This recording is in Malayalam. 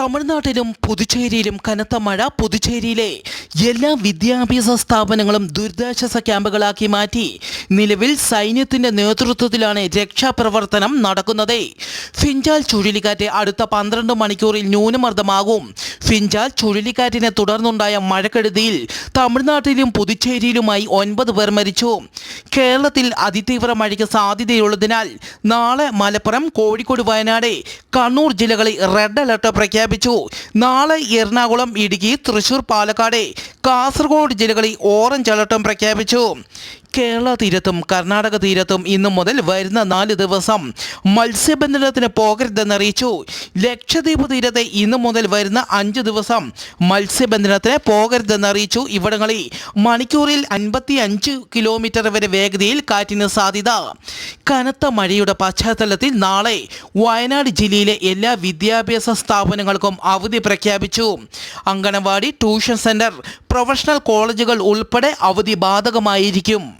തമിഴ്നാട്ടിലും പുതുച്ചേരിയിലും കനത്ത മഴ പുതുച്ചേരിയിലെ എല്ലാ വിദ്യാഭ്യാസ സ്ഥാപനങ്ങളും ദുരിതാശ്വാസ ക്യാമ്പുകളാക്കി മാറ്റി. നിലവിൽ സൈന്യത്തിന്റെ നേതൃത്വത്തിലാണ് രക്ഷാപ്രവർത്തനം നടക്കുന്നത്. ഫിഞ്ചാൽ ചുഴലിക്കാറ്റ് അടുത്ത പന്ത്രണ്ട് മണിക്കൂറിൽ ന്യൂനമർദ്ദമാകും. ഫിഞ്ചാൽ ചുഴലിക്കാറ്റിനെ തുടർന്നുണ്ടായ മഴക്കെടുതിയിൽ തമിഴ്നാട്ടിലും പുതുച്ചേരിയിലുമായി ഒൻപത് പേർ മരിച്ചു. കേരളത്തിൽ അതിതീവ്ര മഴയ്ക്ക് സാധ്യതയുള്ളതിനാൽ നാളെ മലപ്പുറം കോഴിക്കോട് വയനാട് കണ്ണൂർ ജില്ലകളിൽ റെഡ് അലർട്ട് പ്രഖ്യാപിച്ചു. നാളെ എറണാകുളം ഇടുക്കി തൃശൂർ പാലക്കാട് കാസർഗോഡ് ജില്ലകളിൽ ഓറഞ്ച് അലർട്ടും പ്രഖ്യാപിച്ചു. കേരള തീരത്തും കർണാടക തീരത്തും ഇന്നു മുതൽ വരുന്ന നാല് ദിവസം മത്സ്യബന്ധനത്തിന് പോകരുതെന്ന് അറിയിച്ചു. ലക്ഷദ്വീപ് തീരത്തെ ഇന്നു മുതൽ വരുന്ന അഞ്ച് ദിവസം മത്സ്യബന്ധനത്തിന് പോകരുതെന്ന് അറിയിച്ചു. ഇവിടങ്ങളിൽ മണിക്കൂറിൽ അൻപത്തി കിലോമീറ്റർ വരെ വേഗതയിൽ കാറ്റിന് സാധ്യത. കനത്ത മഴയുടെ പശ്ചാത്തലത്തിൽ നാളെ വയനാട് ജില്ലയിലെ എല്ലാ വിദ്യാഭ്യാസ സ്ഥാപനങ്ങൾക്കും അവധി പ്രഖ്യാപിച്ചു. അങ്കണവാടി ട്യൂഷൻ സെന്റർ പ്രൊഫഷണൽ കോളേജുകൾ ഉൾപ്പെടെ അവധി ബാധകമായിരിക്കും.